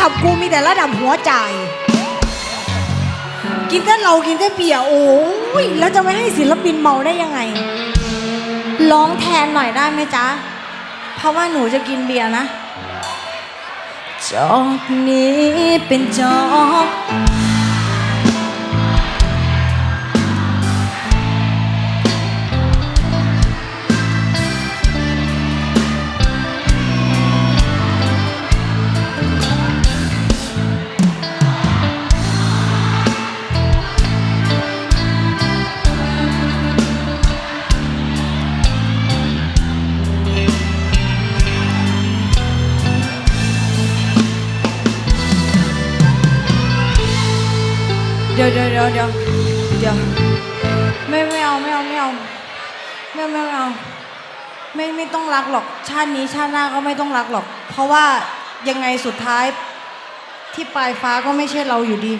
ขับกูมีแต่ระดับหัวใจกินแต่เรากินแต่เบียร์โอ้ยแล้วจะไม่ให้ศิลปินเมาได้ยังไง ร้องแทนหน่อยได้ไหมจ๊ะ เพราะว่าหนูจะกินเบียร์นะ จอกนี้เป็นจอก ดี๋ยวเดี๋ยวเดี๋ยวเดี๋ยวเดี๋ยวไม่ไม่เอาไม่เอาไม่เอาไม่ไม่ไม่เอาไม่ไม่ต้องรักหรอก ชาตินี้ชาติหน้าก็ไม่ต้องรักหรอก เพราะว่ายังไงสุดท้ายที่ปลายฟ้าก็ไม่ใช่เราอยู่ดี